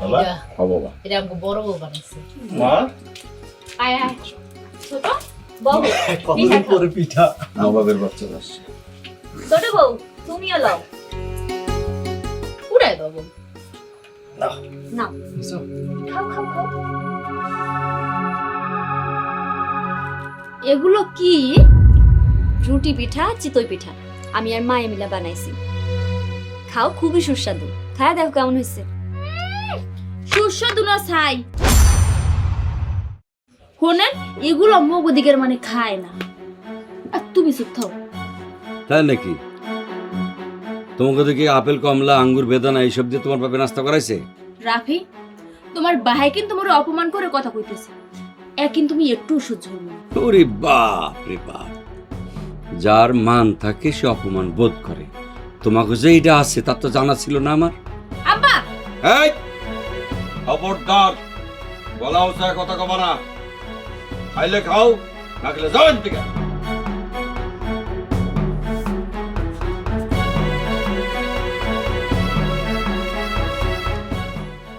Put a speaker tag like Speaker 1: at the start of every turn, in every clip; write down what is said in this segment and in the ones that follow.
Speaker 1: বাবা?
Speaker 2: এটা
Speaker 1: বাবা
Speaker 2: এটা আমাকে বড় বউ বানাইছে।
Speaker 1: মা?
Speaker 3: আয় আয়। ছোট বউ।
Speaker 4: কতদিন পরে পিঠা?
Speaker 1: নবাবের বাচ্চা আসছে।
Speaker 3: ছোট বউ তুমিও লও।
Speaker 2: উড়াই দেবো
Speaker 3: নাও খাও খাও খাও। এগুলো কি? রুটি পিঠা চিতই পিঠা। আমি আর মায়ে মিলা বানাইছি। খাও খুবই সুস্বাদু। খায়া দেখো কেমন হয়েছে।
Speaker 5: সুস্বাদু না ছাই। এগুলো মগ দিকের মানে খায় না। আর তুমি চুপ থাও।
Speaker 6: তাই নাকি? তোমাকে দেখি আপেল কমলা আঙ্গুর বেদানা এইসব দিয়ে তোমার বাপে নাস্তা করাইছে?
Speaker 5: রাফি তোমার বাহাই কিন্তু তোমার অপমান করে কথা কইতেছে। তুমি একটু সহ্য না।
Speaker 6: ওরে বাপ রে বাপ। যার মান থাকে সে অপমান বোধ করে। তোমাকে যে এটা আছে তার তো জানা ছিল না আমার।
Speaker 5: আব্বা!
Speaker 6: এই! খবরদার। বলা হচ্ছে কথা কবা না। খাইলে খাও না খেলে যাও থেকে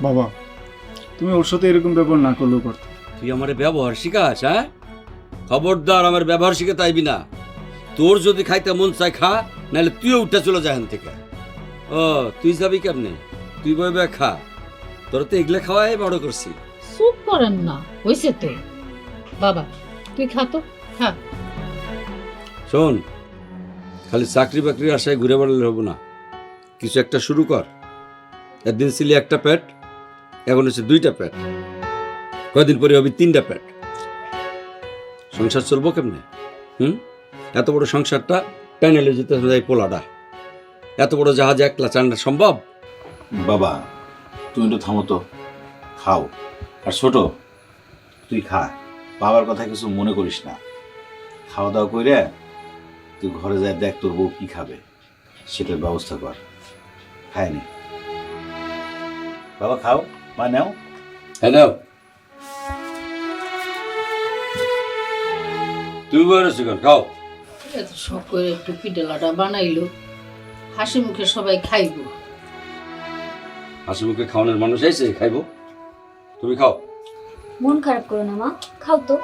Speaker 7: বাবা তুমি ওর সাথে এরকম ব্যবহার না করলেও পারতো
Speaker 6: তুই আমার ব্যবহার শিখাস হ্যাঁ? খবরদার আমার ব্যবহার শিখে তাইবি না। তোর যদি খাইতে মন চায় খা নাহলে তুইও উঠে চলে যা এখান থেকে। ও তুই যাবি কেমনে? তুই বই খা। তোর তো এগুলো খাওয়াই বড় করছি
Speaker 2: চুপ করেন না হয়েছে তো। বাবা তুই খা তো খা।
Speaker 6: শোন খালি চাকরি বাকরির আশায় ঘুরে বেড়ালে হব না। কিছু একটা শুরু কর। একদিন ছিলি একটা পেট এখন হচ্ছে দুইটা পেট। কয়দিন পরে হবে তিনটা পেট। সংসার চলবো কেমনে? হুম? এত বড় সংসারটা প্যানেলে যেতে যায় পোলাটা এত বড় জাহাজ একলা চান্ডা সম্ভব?
Speaker 1: বাবা তুমি একটু থামো তো। খাও। আর ছোট তুই খা। বাবার কথা কিছু মনে করিস না। খাওয়া দাওয়া করে তুই ঘরে যায় দেখ তোর বউ কি খাবে। সেটার ব্যবস্থা কর। খায়নি বাবা খাও। মা নাও।
Speaker 6: হ্যালো তুই বলেছ কেন? খাও।
Speaker 2: এত শখ করে একটু পিডেলাটা বানাইলো। হাসি মুখে সবাই খাইবো।
Speaker 6: হাসি মুখে খাওয়ানোর মানুষ এসে খাইবো। তুমি খাও।
Speaker 3: মন খারাপ করো না, মা। খাও তো।